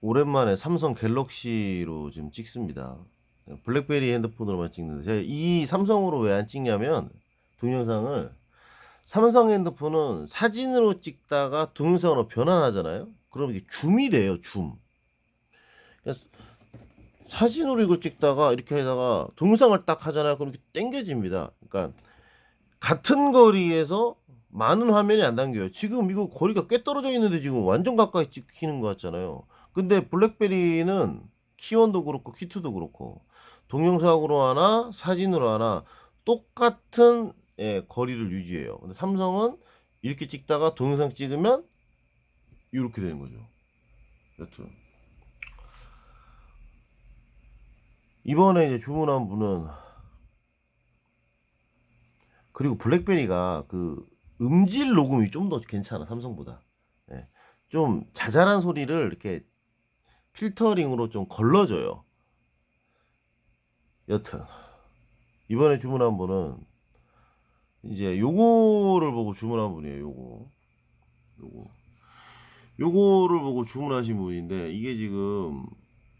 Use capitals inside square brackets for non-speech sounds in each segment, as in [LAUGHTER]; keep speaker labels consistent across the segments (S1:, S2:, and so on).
S1: 오랜만에 삼성 갤럭시로 지금 찍습니다. 블랙베리 핸드폰으로만 찍는데 제가 이 삼성으로 왜 안 찍냐면 동영상을 삼성 핸드폰은 사진으로 찍다가 동영상으로 변환하잖아요. 그럼 이게 줌이 돼요, 줌. 그러니까 사진으로 이걸 찍다가 이렇게 하다가 동영상을 딱 하잖아요. 그럼 이렇게 당겨집니다. 그러니까 같은 거리에서 많은 화면이 안 당겨요. 지금 이거 거리가 꽤 떨어져 있는데 지금 완전 가까이 찍히는 것 같잖아요. 근데 블랙베리는 키원도 그렇고 키투도 그렇고 동영상으로 하나 사진으로 하나 똑같은 예, 거리를 유지해요. 근데 삼성은 이렇게 찍다가 동영상 찍으면 이렇게 되는 거죠. 여튼 이번에 이제 주문한 분은 그리고 블랙베리가 그 음질 녹음이 좀 더 괜찮아 삼성보다. 예. 좀 자잘한 소리를 이렇게 필터링으로 좀 걸러줘요. 여튼 이번에 주문한 분은 이제 요거를 보고 주문한 분이에요. 요거 요거 요거를 보고 주문하신 분인데 이게 지금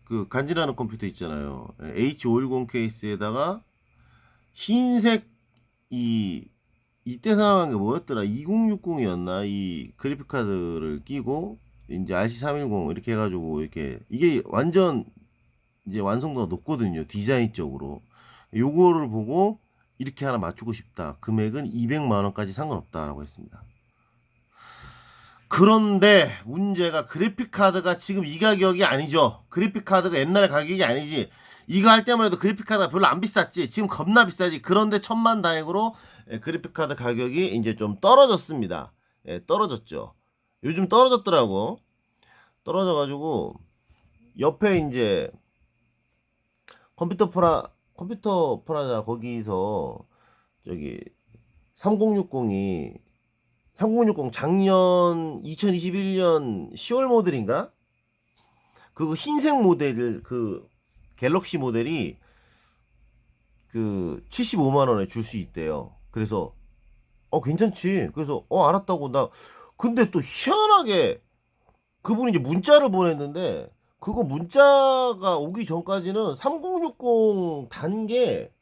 S1: 그 간지나는 컴퓨터 있잖아요. H510 케이스에다가 흰색 이 이때 사용한 게 뭐였더라? 2060이었나? 이 그래픽 카드를 끼고 이제 RC310 이렇게 해가지고 이렇게 이게 완전 이제 완성도가 높거든요. 디자인적으로. 요거를 보고 이렇게 하나 맞추고 싶다. 금액은 200만 원까지 상관없다라고 했습니다. 그런데 문제가 그래픽 카드가 지금 이 가격이 아니죠. 그래픽 카드가 옛날의 가격이 아니지. 이거 할 때만 해도 그래픽 카드가 별로 안 비쌌지. 지금 겁나 비싸지. 그런데 천만 다행으로 예, 그래픽 카드 가격이 이제 좀 떨어졌습니다. 예, 떨어졌죠. 요즘 떨어졌더라고. 떨어져가지고 옆에 이제 컴퓨터 프라 컴퓨터 프라자 거기서 저기 3060이 3060 작년 2021년 10월 모델인가? 그 흰색 모델 그 갤럭시 모델이 그 75만 원에 줄 수 있대요. 그래서 어 괜찮지. 그래서 어 알았다고 나 근데 또 희한하게 그분이 이제 문자를 보냈는데 그거 문자가 오기 전까지는 3060 단계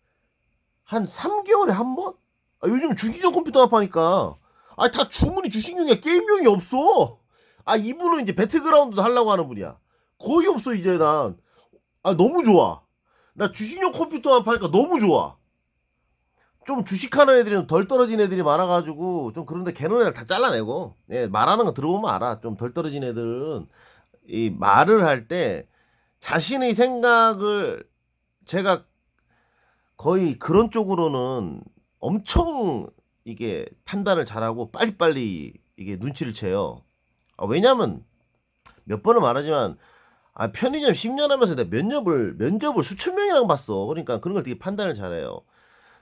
S1: 한 3개월에 한 번? 아, 요즘 주기적 컴퓨터 파니까 아 다 주문이 주식용이야 게임용이 없어. 아 이분은 이제 배틀그라운드도 하려고 하는 분이야. 거의 없어 이제 난. 아 너무 좋아. 나 주식용 컴퓨터만 파니까 너무 좋아. 좀 주식하는 애들이 좀 덜 떨어진 애들이 많아가지고 좀 그런데 걔는 애들 다 잘라내고 예, 말하는 거 들어보면 알아. 좀 덜 떨어진 애들은 이 말을 할 때 자신의 생각을 제가 거의 그런 쪽으로는 엄청 이게 판단을 잘하고 빨리빨리 이게 눈치를 채요. 아, 왜냐면 몇 번을 말하지만 아, 편의점 10년 하면서 내가 면접을 면접을 수천 명이랑 봤어. 그러니까 그런 걸 되게 판단을 잘해요.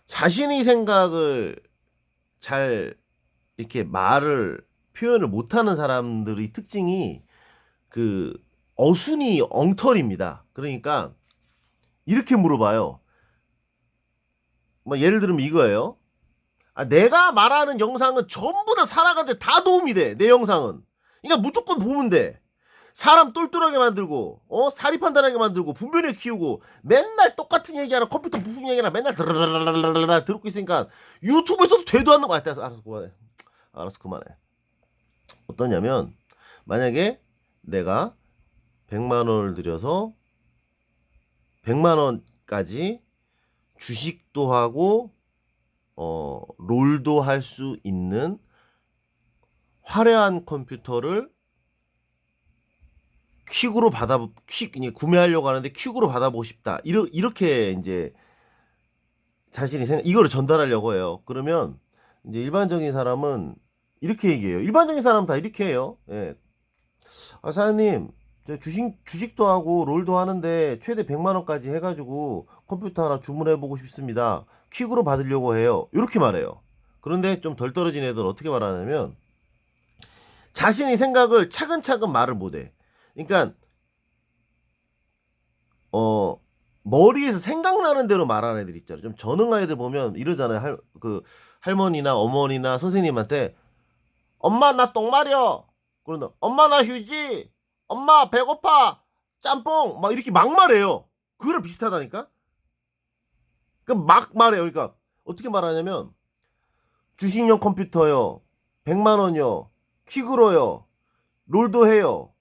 S1: 자신의 생각을 잘 이렇게 말을 표현을 못하는 사람들의 특징이 그 어순이 엉터리입니다. 그러니까 이렇게 물어봐요. 뭐 예를 들면 이거예요. 아, 내가 말하는 영상은 전부 다 살아가는데 다 도움이 돼. 내 영상은. 그러니까 무조건 보면 돼. 사람 똘똘하게 만들고, 어, 사리 판단하게 만들고, 분별을 키우고, 맨날 똑같은 얘기하는 컴퓨터 부품 얘기나 맨날 드르르르르르 듣고 있으니까 유튜브에서도 되도 않는 거 같아. 알았어, 그만해. 알았어, 그만해. 어떠냐면, 만약에 내가 100만 원을 들여서 100만 원까지 주식도 하고 어 롤도 할 수 있는 화려한 컴퓨터를 퀵으로 받아 퀵 구매하려고 하는데 퀵으로 받아보고 싶다. 이러, 이렇게 이제 자신이 생각 이거를 전달하려고 해요. 그러면 이제 일반적인 사람은 이렇게 얘기해요. 일반적인 사람은 다 이렇게 해요. 예. 아, 사장님, 저 주식, 주식도 하고 롤도 하는데 최대 100만 원까지 해가지고 컴퓨터 하나 주문해보고 싶습니다. 퀵으로 받으려고 해요. 이렇게 말해요. 그런데 좀 덜 떨어진 애들 어떻게 말하냐면 자신이 생각을 차근차근 말을 못해. 그러니까 어 머리에서 생각나는 대로 말하는 애들 있잖아요. 좀 전응한 애들 보면 이러잖아요. 할, 그 할머니나 어머니나 선생님한테 엄마 나 똥 마려. 그런다. 엄마 나 휴지. 엄마 배고파. 짬뽕 막 이렇게 막 말해요. 그거랑 비슷하다니까. 그러니까 막 말해요. 그러니까 어떻게 말하냐면 주식용 컴퓨터요. 100만 원요. 퀵으로요. 롤도 해요.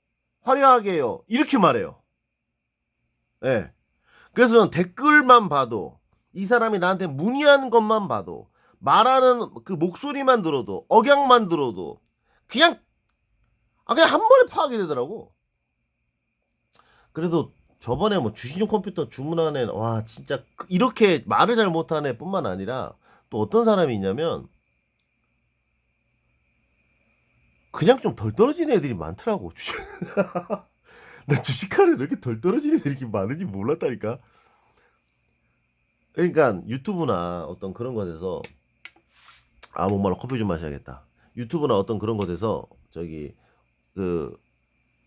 S1: 화려하게 해요. 이렇게 말해요. 예. 네. 그래서 저는 댓글만 봐도 이 사람이 나한테 문의하는 것만 봐도 말하는 그 목소리만 들어도 억양만 들어도 그냥 아 그냥 한 번에 파악이 되더라고. 그래도 저번에 뭐 주식용 컴퓨터 주문한 애는 와 진짜 그 이렇게 말을 잘 못하는 애뿐만 아니라 또 어떤 사람이 있냐면 그냥 좀 덜 떨어지는 애들이 많더라고. 주식. [LAUGHS] 나 주식하는 이렇게 덜 떨어지는 애들이 이렇게 많은지 몰랐다니까. 그러니까 유튜브나 어떤 그런 것에서 아 목말라 커피 좀 마셔야겠다. 유튜브나 어떤 그런 것에서 저기 그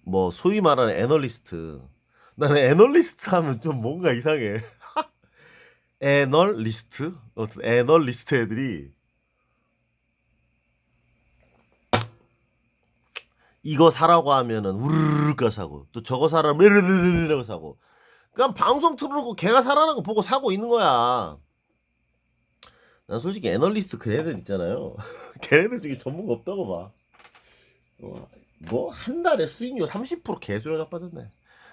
S1: 뭐 소위 말하는 애널리스트 나는 애널리스트 하면 좀 뭔가 이상해. [LAUGHS] 애널리스트? 어떤 애널리스트 애들이 이거 사라고 하면은 우르르르 사고 또 저거 사라면 으르르르르 사고 그냥 방송 틀어놓고 걔가 사라는 거 보고 사고 있는 거야. 난 솔직히 애널리스트 걔네들 있잖아요. [LAUGHS] 걔네들 중에 전문가 없다고 봐. 뭐 한 달에 수익률 30% 개수로 자빠졌네.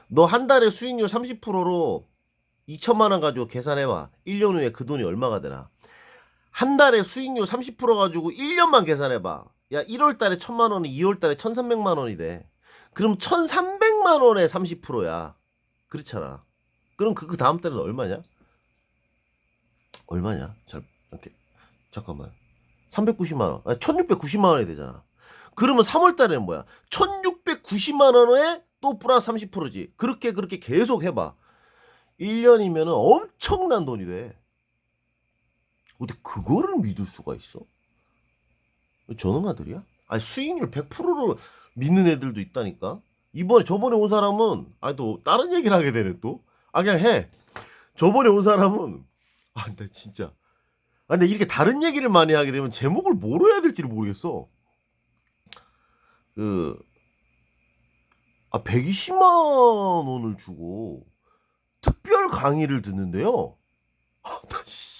S1: 너 한 달에 수익률 30%로 2천만 원 가지고 계산해봐. 1년 후에 그 돈이 얼마가 되나? 한 달에 수익률 30% 가지고 1년만 계산해봐. 야 1월 달에 1천만 원이 2월 달에 1,300만 원이 돼. 그럼 1,300만 원에 30%야. 그렇잖아. 그럼 그, 그 다음 달은 얼마냐? 얼마냐? 잘, 이렇게. 잠깐만. 390만 원. 아니, 1690만 원이 되잖아. 그러면 3월 달에는 뭐야? 1690만 원에 또 플러스 30%지. 그렇게 그렇게 계속 해 봐. 1년이면 엄청난 돈이 돼. 어떻게 그거를 믿을 수가 있어? 전능아들이야? 아니 수익률 100%로 믿는 애들도 있다니까. 이번에 저번에 온 사람은 아니 또 다른 얘기를 하게 되네 또. 아 그냥 해. 저번에 온 사람은 아 나 진짜. 아 근데 이렇게 다른 얘기를 많이 하게 되면 제목을 뭐로 해야 될지를 모르겠어. 그 아, 120만 원을 주고 특별 강의를 듣는데요. 아, 나 씨.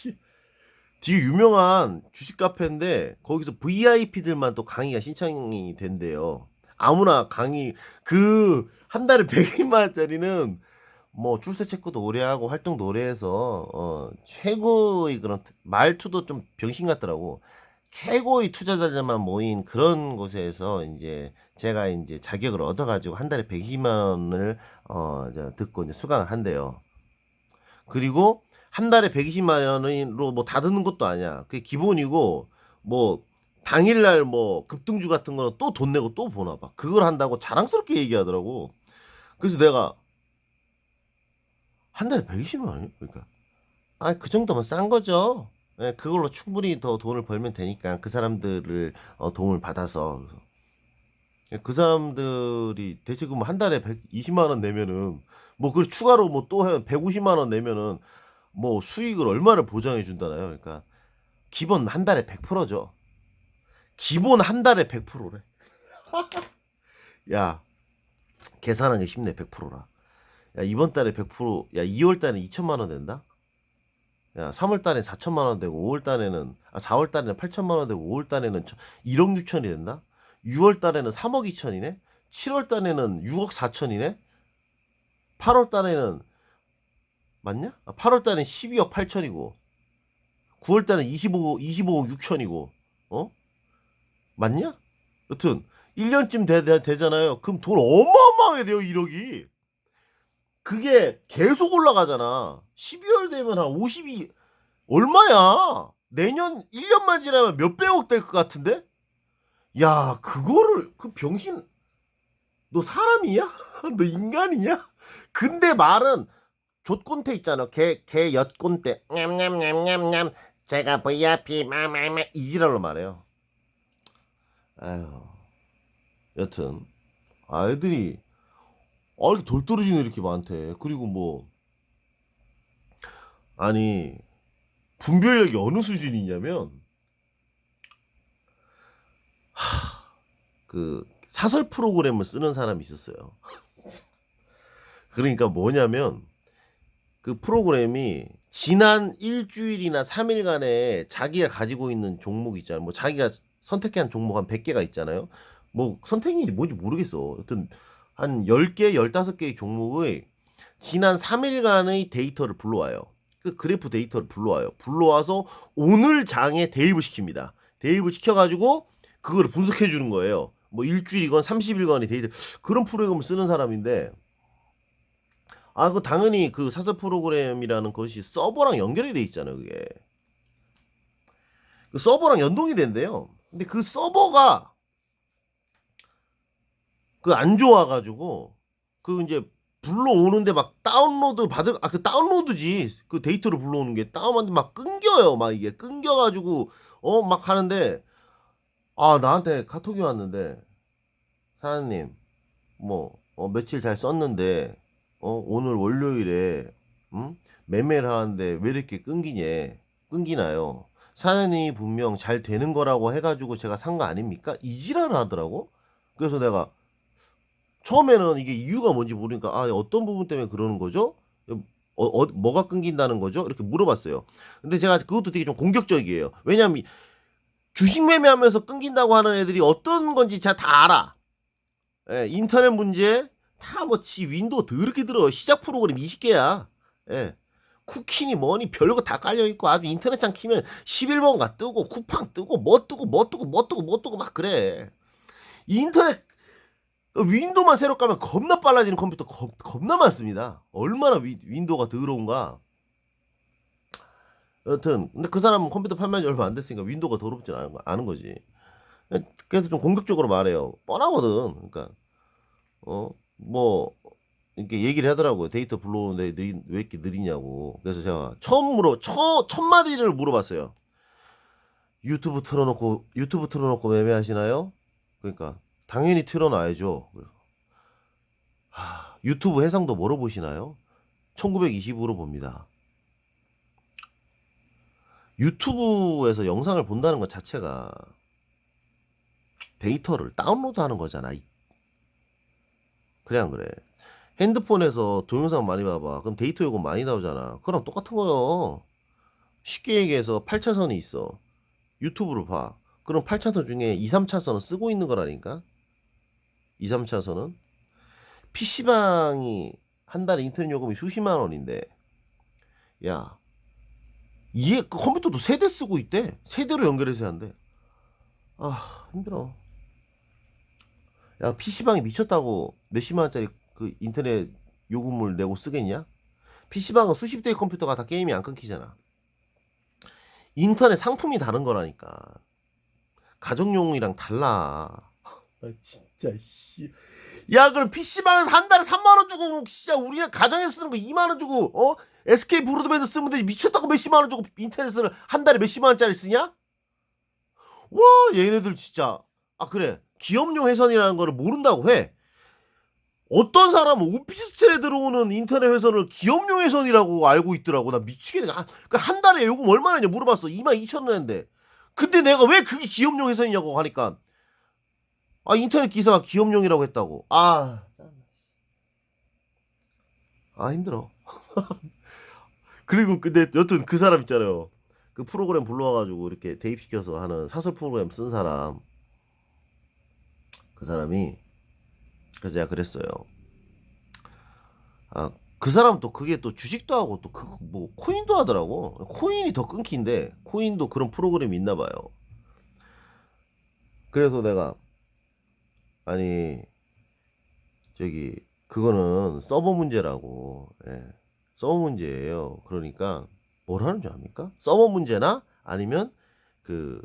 S1: 되게 유명한 주식 카페인데 거기서 VIP들만 또 강의가 신청이 된대요. 아무나 강의 그 한 달에 120만 원짜리는 뭐 출세 체크도 오래 하고 활동도 오래 해서 어 최고의 그런 말투도 좀 병신 같더라고. 최고의 투자자들만 모인 그런 곳에서 이제 제가 이제 자격을 얻어 가지고 한 달에 120만 원을 어 듣고 이제 수강을 한대요. 그리고 한 달에 120만 원으로 뭐다 듣는 것도 아니야. 그게 기본이고 뭐 당일날 뭐 급등주 같은 거는 또 돈 내고 또 보나 봐. 그걸 한다고 자랑스럽게 얘기하더라고. 그래서 내가 한 달에 120만 원이요? 그러니까 아 그 정도면 싼 거죠. 예, 그걸로 충분히 더 돈을 벌면 되니까 그 사람들을 어, 도움을 받아서 그래서 예, 그 사람들이 대체 그럼 한 달에 120만 원 내면은 뭐 그 추가로 뭐 또 150만 원 내면은 뭐 수익을 얼마를 보장해 준다나요? 그러니까 기본 한 달에 100%죠. 기본 한 달에 100%래. [LAUGHS] 야 계산하기 쉽네 100%라. 야 이번 달에 100%야 2월 달에 2천만 원 된다? 야 3월 달에 4천만 원 되고 5월 달에는 아 4월 달에는 8천만 원 되고 5월 달에는 1억 6천이 된다? 6월 달에는 3억 2천이네? 7월 달에는 6억 4천이네? 8월 달에는 맞냐? 아, 8월 달에는 12억 8천이고 9월 달에는 25, 25억 6천이고 어? 맞냐? 여튼 1년쯤 되, 되잖아요. 그럼 돈 어마어마하게 돼요 1억이. 그게 계속 올라가잖아. 12월 되면 한 52, 얼마야? 내년 1년만 지나면 몇백억 될 것 같은데? 야, 그거를, 그 병신, 너 사람이야? [LAUGHS] 너 인간이냐? 근데 말은, 좆꼰대 있잖아. 개, 개 엿꼰대. 냠냠냠냠냠. 제가 VIP, 마마마. 이지랄로 말해요. 아유. 여튼, 아이들이, 아, 이렇게 돌 떨어지는 이렇게 많대. 그리고 뭐, 아니, 분별력이 어느 수준이냐면, 하, 그, 사설 프로그램을 쓰는 사람이 있었어요. [LAUGHS] 그러니까 뭐냐면 그 프로그램이 지난 일주일이나 3일간에 자기가 가지고 있는 종목 있잖아요. 뭐 자기가 선택한 종목 한 100개가 있잖아요. 뭐 선택인지 뭔지 모르겠어. 여튼 한 10개, 15개의 종목의 지난 3일간의 데이터를 불러와요. 그 그래프 데이터를 불러와요. 불러와서 오늘 장에 대입을 시킵니다. 대입을 시켜가지고 그걸 분석해 주는 거예요. 뭐 일주일이건 30일간의 데이터 그런 프로그램을 쓰는 사람인데 아, 그 당연히 그 사설 프로그램이라는 것이 서버랑 연결이 돼 있잖아요, 그게. 그 서버랑 연동이 된대요. 근데 그 서버가 그 안 좋아가지고 그 이제 불러오는데 막 다운로드 받을 아 그 다운로드지 그 데이터를 불러오는 게 다운하는데 막 끊겨요 막 이게 끊겨가지고 어 막 하는데 아 나한테 카톡이 왔는데 사장님 뭐 어, 며칠 잘 썼는데 어 오늘 월요일에 음? 매매를 하는데 왜 이렇게 끊기냐 끊기나요 사장님이 분명 잘 되는 거라고 해가지고 제가 산 거 아닙니까 이지랄을 하더라고 그래서 내가 처음에는 이게 이유가 뭔지 모르니까 아 어떤 부분 때문에 그러는 거죠? 어, 어, 뭐가 끊긴다는 거죠? 이렇게 물어봤어요. 근데 제가 그것도 되게 좀 공격적이에요. 왜냐하면 이 주식 매매하면서 끊긴다고 하는 애들이 어떤 건지 제가 다 알아. 예, 인터넷 문제 다 뭐 지 윈도우 더럽게 들어 시작 프로그램 20개야. 예. 쿠키니 뭐니 별거 다 깔려 있고 아주 인터넷창 키면 11번가 뜨고 쿠팡 뜨고 뭐 뜨고 뭐 뜨고 뭐 뜨고 뭐 뜨고 막 그래. 인터넷 윈도우만 새로 깔면 겁나 빨라지는 컴퓨터 겁, 겁나 많습니다. 얼마나 위, 윈도우가 더러운가. 여튼 근데 그 사람은 컴퓨터 판매한 지 얼마 안 됐으니까 윈도우가 더럽진 않은, 거- 않은 거지. 그래서 좀 공격적으로 말해요. 뻔하거든. 그러니까 어 뭐 이렇게 얘기를 하더라고요. 데이터 불러오는데 느리, 왜 이렇게 느리냐고. 그래서 제가 처음 물어 첫, 첫 마디를 물어봤어요. 유튜브 틀어놓고 유튜브 틀어놓고 매매하시나요? 그러니까 당연히 틀어놔야죠. 하, 유튜브 해상도 뭐로 보시나요? 1920으로 봅니다. 유튜브에서 영상을 본다는 것 자체가 데이터를 다운로드하는 거잖아. 이- 그래 안 그래? 핸드폰에서 동영상 많이 봐봐. 그럼 데이터 요금 많이 나오잖아. 그거랑 똑같은 거요. 쉽게 얘기해서 8차선이 있어. 유튜브를 봐. 그럼 8차선 중에 2, 3차선은 쓰고 있는 거라니까? 2, 3차선은? PC방이 한 달에 인터넷 요금이 수십만 원인데, 야, 이게 그 컴퓨터도 세대 쓰고 있대. 세대로 연결해서 한대. 아, 힘들어. 야, PC방이 미쳤다고 몇십만 원짜리 그 인터넷 요금을 내고 쓰겠냐? PC방은 수십 대의 컴퓨터가 다 게임이 안 끊기잖아. 인터넷 상품이 다른 거라니까. 가정용이랑 달라. [LAUGHS] 나 진짜 씨. 야, 그럼 PC방에서 한 달에 3만 원 주고 진짜 우리가 가정에서 쓰는 거 2만 원 주고 어? SK 브로드밴드 쓰면 되지 미쳤다고 몇십만 원 주고 인터넷을 한 달에 몇십만 원짜리 쓰냐? 와, 얘네들 진짜. 아, 그래. 기업용 회선이라는 거를 모른다고 해. 어떤 사람은 오피스텔에 들어오는 인터넷 회선을 기업용 회선이라고 알고 있더라고. 나 미치겠네. 아, 그한 달에 요금 얼마나 냐 물어봤어. 2만 2천 원인데. 근데 내가 왜 그게 기업용 회선이냐고 하니까 아 인터넷 기사가 기업용이라고 했다고. 아, 아 힘들어. [LAUGHS] 그리고 근데 여튼 그 사람 있잖아요. 그 프로그램 불러와가지고 이렇게 대입시켜서 하는 사설 프로그램 쓴 사람. 그 사람이 그래서 제가 그랬어요. 아, 그 사람 또 그게 또 주식도 하고 또 그 뭐 코인도 하더라고. 코인이 더 끊긴데 코인도 그런 프로그램이 있나 봐요. 그래서 내가 아니 저기 그거는 서버 문제라고. 예. 서버 문제예요. 그러니까 뭐라는 줄 압니까? 서버 문제나 아니면 그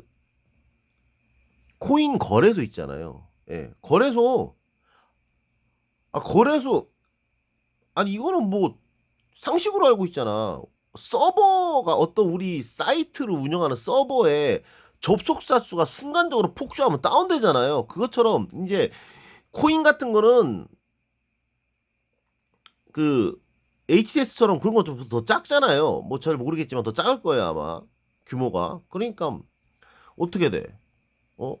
S1: 코인 거래소 있잖아요. 예. 거래소 아 거래소 아니 이거는 뭐 상식으로 알고 있잖아. 서버가 어떤 우리 사이트를 운영하는 서버에 접속자 수가 순간적으로 폭주하면 다운되잖아요. 그것처럼 이제 코인 같은 거는 그 HDS처럼 그런 것도 더 작잖아요. 뭐 잘 모르겠지만 더 작을 거예요 아마 규모가. 그러니까 어떻게 돼? 어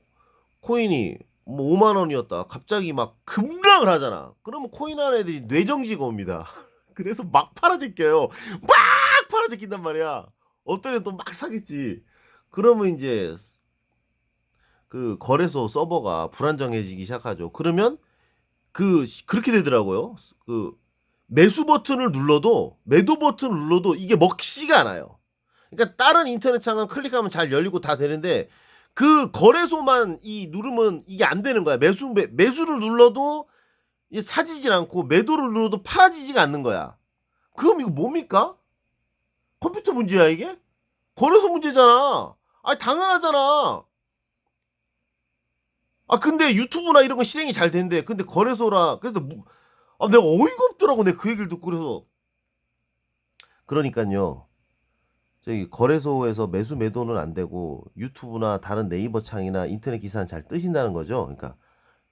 S1: 코인이 뭐 5만 원이었다. 갑자기 막 급락을 하잖아. 그러면 코인하는 애들이 뇌정지가 옵니다. [LAUGHS] 그래서 막 팔아제껴요. 막 팔아제낀단 말이야. 어떤 애는 또 막 사겠지. 그러면 이제 그 거래소 서버가 불안정해지기 시작하죠. 그러면 그 그렇게 되더라고요. 그 매수 버튼을 눌러도 매도 버튼을 눌러도 이게 먹히지가 않아요. 그러니까 다른 인터넷 창은 클릭하면 잘 열리고 다 되는데 그 거래소만 이 누르면 이게 안 되는 거야. 매수 매, 매수를 눌러도 사지질 않고 매도를 눌러도 팔아지지가 않는 거야. 그럼 이거 뭡니까? 컴퓨터 문제야 이게? 거래소 문제잖아. 아 당연하잖아. 아 근데 유튜브나 이런 건 실행이 잘 된대. 근데 거래소라 그래서 뭐, 아 내가 어이가 없더라고 내그 얘기를 듣고 그래서 그러니까요. 저기 거래소에서 매수 매도는 안 되고 유튜브나 다른 네이버 창이나 인터넷 기사는 잘 뜨신다는 거죠. 그러니까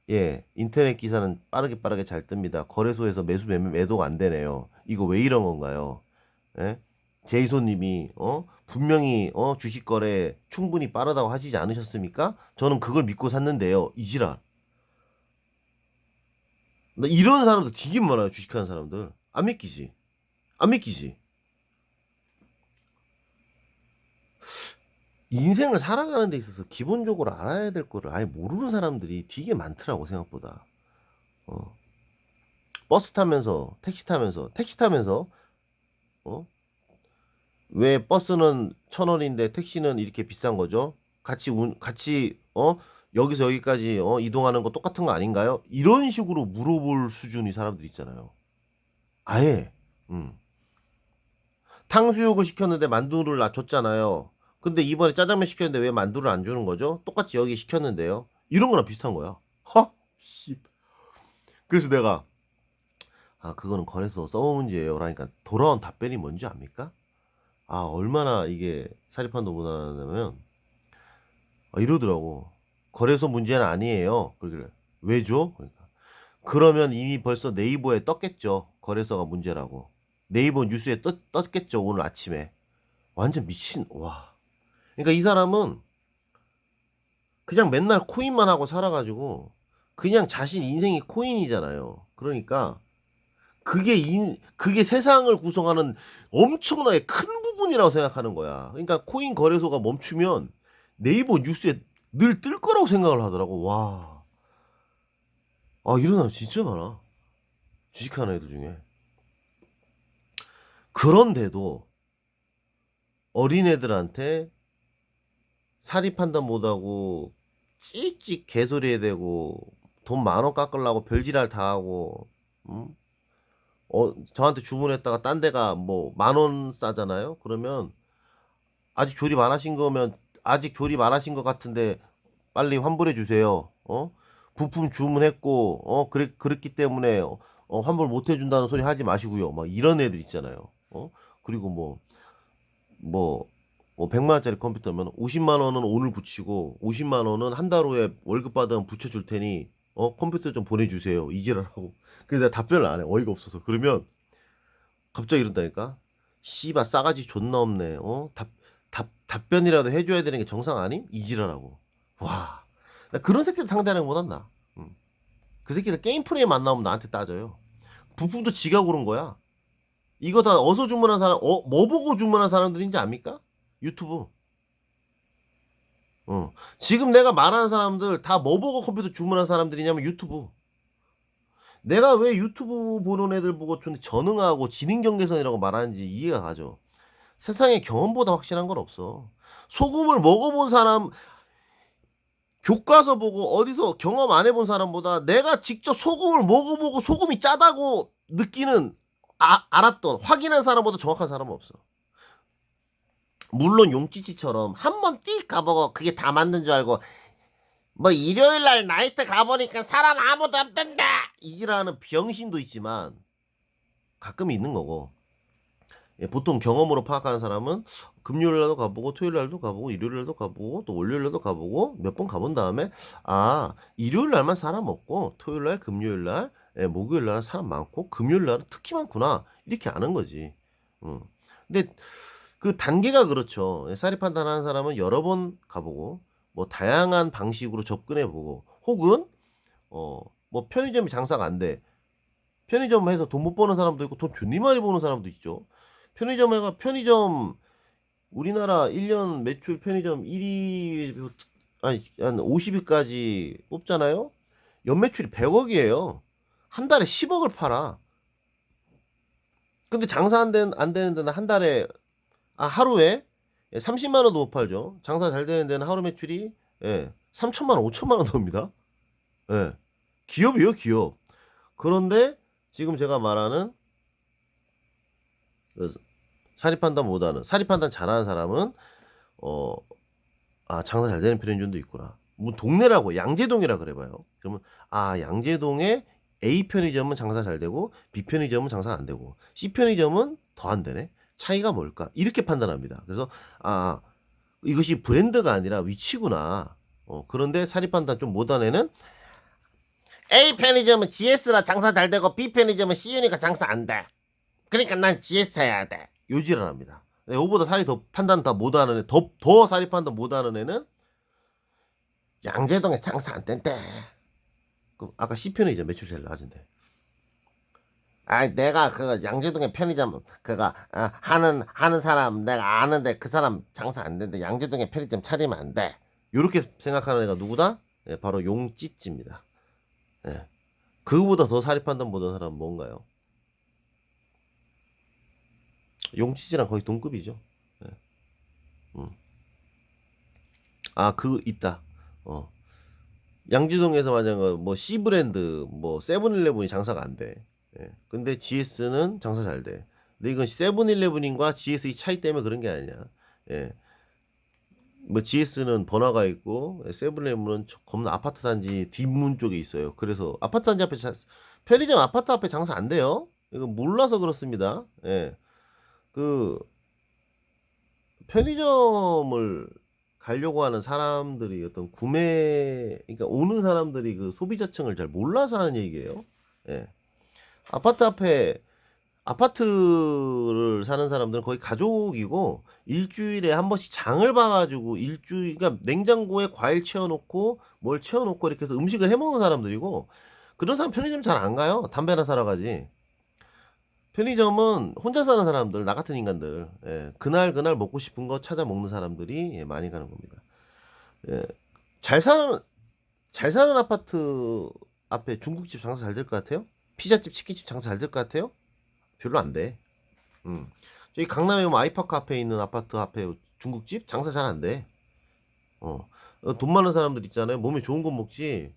S1: 예 인터넷 기사는 빠르게 빠르게 잘 뜹니다. 거래소에서 매수 매, 매도가 안 되네요. 이거 왜 이런 건가요? 예? 제이소님이 어 분명히 어 주식 거래 충분히 빠르다고 하시지 않으셨습니까? 저는 그걸 믿고 샀는데요. 이지랄. 나 이런 사람들 되게 많아요. 주식하는 사람들 안 믿기지. 안 믿기지. 인생을 살아가는 데 있어서 기본적으로 알아야 될 거를 아예 모르는 사람들이 되게 많더라고 생각보다. 어. 버스 타면서 택시 타면서 택시 타면서 어? 왜 버스는 천 원인데 택시는 이렇게 비싼 거죠? 같이 운, 같이 어 여기서 여기까지 어 이동하는 거 똑같은 거 아닌가요? 이런 식으로 물어볼 수준의 사람들 있잖아요. 아예. 음. 탕수육을 시켰는데 만두를 놔줬잖아요. 근데 이번에 짜장면 시켰는데 왜 만두를 안 주는 거죠? 똑같이 여기 시켰는데요. 이런 거랑 비슷한 거야. 허, 씨. 그래서 내가 아 그거는 거래소 서버 문제예요. 그러니까 돌아온 답변이 뭔지 압니까? 아 얼마나 이게 사리판도 못하냐면 아, 이러더라고. 거래소 문제는 아니에요. 그러길래 왜죠? 그러니까 그러면 이미 벌써 네이버에 떴겠죠. 거래소가 문제라고. 네이버 뉴스에 떴, 떴겠죠. 오늘 아침에. 완전 미친 와. 그러니까 이 사람은 그냥 맨날 코인만 하고 살아가지고 그냥 자신 인생이 코인이잖아요. 그러니까 그게 인, 그게 세상을 구성하는 엄청나게 큰 부분이라고 생각하는 거야. 그러니까 코인 거래소가 멈추면 네이버 뉴스에 늘 뜰 거라고 생각을 하더라고. 와. 아, 이런 사람 진짜 많아. 주식하는 애들 중에. 그런데도 어린애들한테 사리 판단 못하고 찌찍 개소리 해대고 돈 만 원 깎으려고 별지랄 다 하고 음? 어 저한테 주문했다가 딴 데가 뭐 만 원 싸잖아요? 그러면 아직 조립 안 하신 거면 아직 조립 안 하신 것 같은데 빨리 환불해 주세요. 어? 부품 주문했고 어 그래 그랬기 때문에 어 환불 못 해준다는 소리 하지 마시고요. 막 이런 애들 있잖아요 어? 그리고 뭐 뭐, 뭐 100만 원짜리 컴퓨터면 50만 원은 오늘 붙이고 50만 원은 한 달 후에 월급 받으면 붙여줄 테니 어? 컴퓨터 좀 보내주세요. 이지랄하고. 그래서 내가 답변을 안 해. 어이가 없어서. 그러면 갑자기 이런다니까? 씨바 싸가지 존나 없네. 어? 답, 답 답변이라도 해줘야 되는 게 정상 아님? 이지랄하고. 와. 나 그런 새끼들 상대하는 것보단 나. 음. 그 새끼들 게임 프레임 안 나오면 나한테 따져요. 부품도 지가 고른 거야. 이거 다 어디서 주문한 사람, 어, 뭐 보고 주문한 사람들인지 압니까? 유튜브. 어. 지금 내가 말하는 사람들 다 뭐 보고 컴퓨터 주문한 사람들이냐면 유튜브. 내가 왜 유튜브 보는 애들 보고 좀 전응하고 지능 경계선이라고 말하는지 이해가 가죠. 세상에 경험보다 확실한 건 없어. 소금을 먹어본 사람, 교과서 보고 어디서 경험 안 해본 사람보다 내가 직접 소금을 먹어보고 소금이 짜다고 느끼는 아, 알았던 확인한 사람보다 정확한 사람은 없어. 물론 용찌찌처럼 한 번 띡 가보고 그게 다 맞는 줄 알고 뭐 일요일 날 나이트 가보니까 사람 아무도 없던다 이지라는 병신도 있지만 가끔 있는 거고 예, 보통 경험으로 파악하는 사람은 금요일 날도 가보고 토요일 날도 가보고 일요일 날도 가보고 또 월요일 날도 가보고 몇 번 가본 다음에 아 일요일 날만 사람 없고 토요일 날 금요일 날 예, 목요일 날 사람 많고 금요일 날은 특히 많구나 이렇게 아는 거지. 음. 근데 그 단계가 그렇죠. 예, 사리 판단하는 사람은 여러 번 가보고 뭐 다양한 방식으로 접근해 보고 혹은 어 뭐 편의점이 장사가 안 돼. 편의점 해서 돈 못 버는 사람도 있고 돈 존나 많이 버는 사람도 있죠. 편의점 해가 편의점 우리나라 1년 매출 편의점 1위 아니 한 50위까지 뽑잖아요. 연매출이 100억이에요. 한 달에 10억을 팔아. 근데 장사 안, 된, 안 되는 데는 한 달에 아 하루에 30만 원도 못 팔죠. 장사 잘 되는 데는 하루 매출이 예, 3천만 원, 5천만 원 나옵니다. 예. 기업이요, 기업. 그런데 지금 제가 말하는 그 사리 판단보다는 사리 판단 잘하는 사람은 어, 아 장사 잘 되는 편의점도 있구나. 뭐 동네라고 양재동이라 그래봐요. 그러면 아 양재동에 A 편의점은 장사 잘 되고 B 편의점은 장사 안 되고 C 편의점은 더 안 되네. 차이가 뭘까? 이렇게 판단합니다. 그래서 아 이것이 브랜드가 아니라 위치구나. 어, 그런데 사리 판단 좀 못한 애는 A 편의점은 GS라 장사 잘 되고 B 편의점은 CU니까 장사 안 돼. 그러니까 난 GS 해야 돼. 요지를 합니다. 요보다 살이 더 판단 다 못하는 애, 더, 더 살이 판단 못하는 애는 양재동에 장사 안 된대. 그럼 아까 C 편의점 매출 제일 낮은데. 아, 내가 그 양재동에 편의점 그거 어, 하는 하는 사람 내가 아는데 그 사람 장사 안 된대. 양재동에 편의점 차리면 안 돼. 요렇게 생각하는 애가 누구다? 예, 바로 용찌찌입니다. 예. 그거보다 더 사리 판단 못하는 사람은 뭔가요? 용치즈랑 거의 동급이죠. 예. 음. 아, 그 있다. 어. 양지동에서 만약 뭐 C 브랜드 뭐 세븐일레븐이 장사가 안 돼. 예. 근데 GS는 장사 잘 돼. 근데 이건 세븐일레븐인과 GS의 차이 때문에 그런 게 아니냐. 예. 뭐 GS는 번화가 있고 세븐일레븐은 저- 겁나 아파트 단지 뒷문 쪽에 있어요. 그래서 아파트 단지 앞에 자, 편의점 아파트 앞에 장사 안 돼요. 이거 몰라서 그렇습니다. 예. 그 편의점을 가려고 하는 사람들이 어떤 구매 그러니까 오는 사람들이 그 소비자층을 잘 몰라서 하는 얘기예요. 예. 아파트 앞에 아파트를 사는 사람들은 거의 가족이고 일주일에 한 번씩 장을 봐가지고 일주일 그러니까 냉장고에 과일 채워놓고 뭘 채워놓고 이렇게 해서 음식을 해먹는 사람들이고 그런 사람 편의점 잘 안 가요. 담배나 사러 가지. 편의점은 혼자 사는 사람들, 나 같은 인간들, 예, 그날 그날 먹고 싶은 거 찾아 먹는 사람들이 예, 많이 가는 겁니다. 예, 잘 사는 잘 사는 아파트 앞에 중국집 장사 잘 될 것 같아요? 피자집, 치킨집 장사 잘 될 것 같아요? 별로 안 돼. 음. 저기 강남에 뭐 아이파크 앞에 있는 아파트 앞에 중국집 장사 잘 안 돼. 어. 어, 돈 많은 사람들 있잖아요. 몸에 좋은 거 먹지.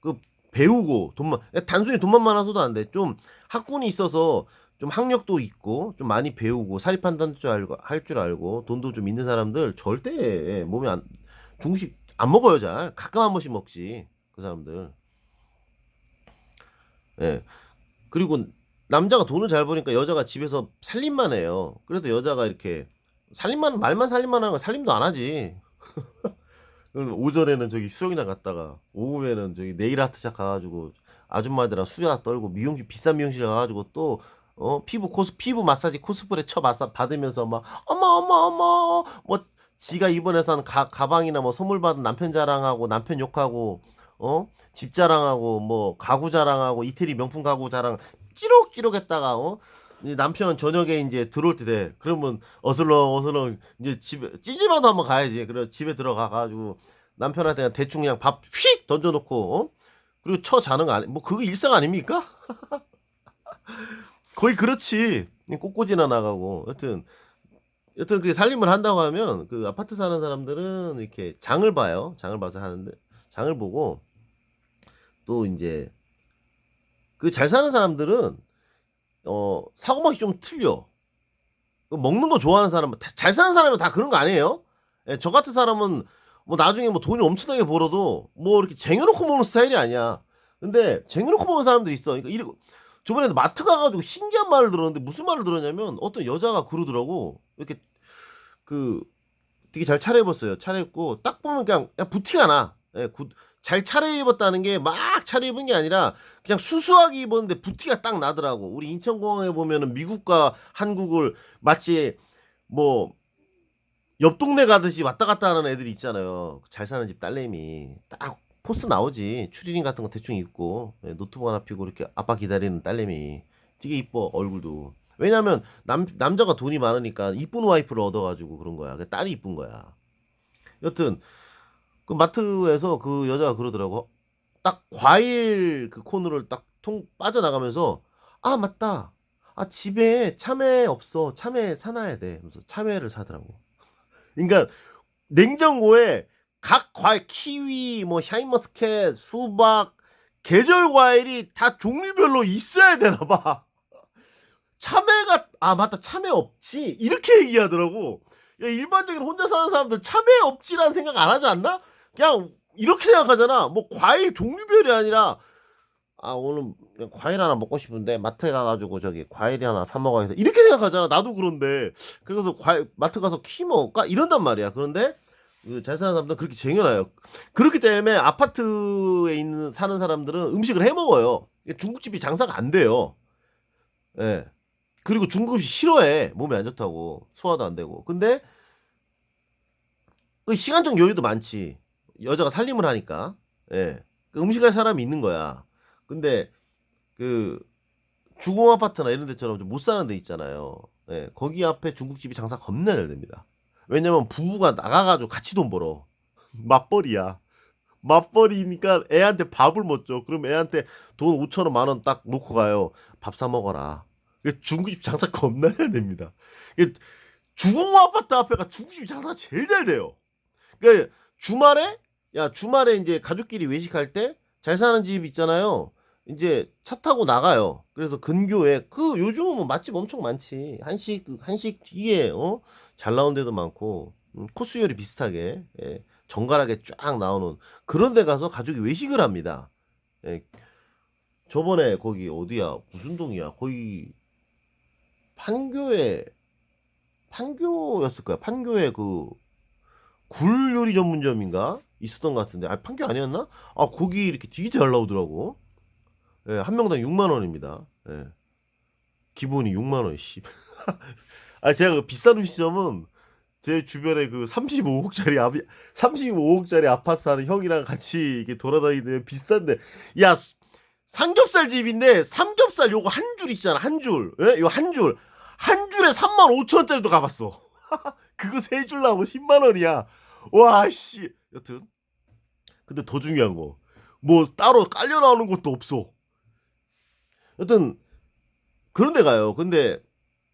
S1: 그 배우고 돈만 단순히 돈만 많아서도 안 돼. 좀 학군이 있어서 좀 학력도 있고 좀 많이 배우고 사리 판단 줄 알고 할줄 알고 돈도 좀 있는 사람들 절대 몸에 안 중식 안 먹어요 잘. 가끔 한 번씩 먹지 그 사람들. 예. 그리고 남자가 돈을 잘 버니까 여자가 집에서 살림만 해요. 그래서 여자가 이렇게 살림만 말만 살림만 하는 거 살림도 안 하지. [LAUGHS] 오전에는 저기 수영이나 갔다가 오후에는 저기 네일 아트 샵 가가지고 아줌마들랑 수야 떨고 미용실 비싼 미용실 가가지고 또 어, 피부 코스 피부 마사지 코스프레 쳐 마사 받으면서 막 어머 어머 어머 뭐 지가 이번에 산 가, 가방이나 뭐 선물 받은 남편 자랑하고 남편 욕하고 어? 집 자랑하고 뭐 가구 자랑하고 이태리 명품 가구 자랑 찌록찌록 했다가 어? 이 남편 저녁에 이제 들어올 때 돼. 그러면 어슬렁 어슬렁 이제 집에 찌질마도 한번 가야지. 그래 집에 들어가 가지고 남편한테 그냥 대충 그냥 밥 휙 던져 놓고 어? 그리고 쳐 자는 거 아니 뭐 그거 일상 아닙니까? [LAUGHS] 거의 그렇지. 꽃꽂이나 나가고. 여튼, 여튼 그 살림을 한다고 하면 그 아파트 사는 사람들은 이렇게 장을 봐요. 장을 봐서 하는데, 장을 보고 또 이제 그 잘 사는 사람들은 어, 사고방이 좀 틀려. 그 먹는 거 좋아하는 사람은, 다- 잘 사는 사람은 다 그런 거 아니에요? 예, 저 같은 사람은 뭐 나중에 뭐 돈이 엄청나게 벌어도 뭐 이렇게 쟁여놓고 먹는 스타일이 아니야. 근데 쟁여놓고 먹는 사람들이 있어. 그러니까 이러, 저번에 마트 가가지고 신기한 말을 들었는데 무슨 말을 들었냐면 어떤 여자가 그러더라고. 이렇게 그 되게 잘 차려입었어요. 차려입고 딱 보면 그냥, 그냥 부티가 나. 예, 굿- 잘 차려입었다는 게 막 차려입은 게 아니라 그냥 수수하게 입었는데 부티가 딱 나더라고. 우리 인천공항에 보면은 미국과 한국을 마치 뭐 옆 동네 가듯이 왔다 갔다 하는 애들이 있잖아요. 잘 사는 집 딸내미. 딱 포스 나오지. 추리닝 같은 거 대충 입고 예, 노트북 하나 피고 이렇게 아빠 기다리는 딸내미 되게 이뻐 얼굴도. 왜냐면 남 남자가 돈이 많으니까 이쁜 와이프를 얻어가지고 그런 거야. 그 딸이 이쁜 거야. 여튼 그 마트에서 그 여자가 그러더라고. 딱 과일 그 코너를 딱 통 빠져나가면서 아 맞다. 아 집에 참외 없어. 참외 사놔야 돼. 그래서 참외를 사더라고. [LAUGHS] 그러니까 냉장고에 각 과일 키위 뭐 샤인머스켓 수박 계절 과일이 다 종류별로 있어야 되나 봐. 참외가 아 맞다 참외 없지 이렇게 얘기하더라고. 야, 일반적인 혼자 사는 사람들 참외 없지라는 생각 안 하지 않나? 그냥 이렇게 생각하잖아. 뭐 과일 종류별이 아니라 아 오늘 과일 하나 먹고 싶은데 마트에 가가지고 저기 과일 하나 사 먹어야겠다 이렇게 생각하잖아. 나도 그런데 그래서 과일 마트 가서 키 먹을까 이런단 말이야. 그런데 그 잘 사는 사람들은 그렇게 쟁여놔요. 그렇기 때문에 아파트에 있는 사는 사람들은 음식을 해 먹어요. 중국집이 장사가 안 돼요. 예. 그리고 중국 음식 싫어해. 몸에 안 좋다고. 소화도 안 되고. 근데 그 시간적 여유도 많지. 여자가 살림을 하니까. 예. 그 음식할 사람이 있는 거야. 근데 그 주공 아파트나 이런 데처럼 좀 못 사는 데 있잖아요. 예. 거기 앞에 중국집이 장사 겁나 잘 됩니다. 왜냐면 부부가 나가가지고 같이 돈 벌어. 맞벌이야. 맞벌이니까 애한테 밥을 못 줘. 그럼 애한테 돈 5천 원, 만 원 딱 놓고 가요. 밥 사 먹어라. 중국집 장사 겁나 잘 됩니다. 주공 아파트 앞에가 중국집 장사 제일 잘 돼요. 그러니까 주말에 야 주말에 이제 가족끼리 외식할 때 잘 사는 집 있잖아요. 이제 차 타고 나가요. 그래서 근교에 그 요즘은 뭐 맛집 엄청 많지. 한식 그 한식 뒤에 어? 잘 나온 데도 많고 음, 코스 요리 비슷하게 예, 정갈하게 쫙 나오는 그런 데 가서 가족이 외식을 합니다. 예, 저번에 거기 어디야 무슨 동이야 거기 판교에 판교였을 거야 판교에 그 굴 요리 전문점인가 있었던 것 같은데 아 판교 아니었나? 아 거기 이렇게 되게 잘 나오더라고. 예, 한 명당 6만 원입니다. 예. 기본이 6만 원. 씨. [LAUGHS] 아 제가 그 비싼 음식점은 제 주변에 그 35억짜리 아 35억짜리 아파트 사는 형이랑 같이 이렇게 돌아다니는데 비싼데 야 삼겹살 집인데 삼겹살 요거 한 줄 있잖아 한 줄. 예? 요거 한 줄. 한 줄에 3만 5천 원짜리도 가봤어. [LAUGHS] 그거 세 줄 나오면 10만 원이야. 와 씨. 여튼 근데 더 중요한 거. 뭐 따로 깔려 나오는 것도 없어. 여튼 그런 데 가요. 근데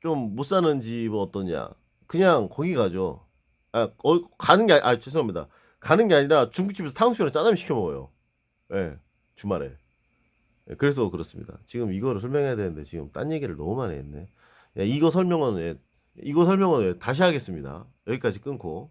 S1: 좀 못 사는 집은 어떠냐? 그냥 거기 가죠. 아, 어, 가는 게아 죄송합니다. 가는 게 아니라 중국집에서 탕수육이랑 짜장면 시켜 먹어요. 예. 주말에. 예, 그래서 그렇습니다. 지금 이거를 설명해야 되는데 지금 딴 얘기를 너무 많이 했네. 예, 이거 설명은 예, 이거 설명은 예, 다시 하겠습니다. 여기까지 끊고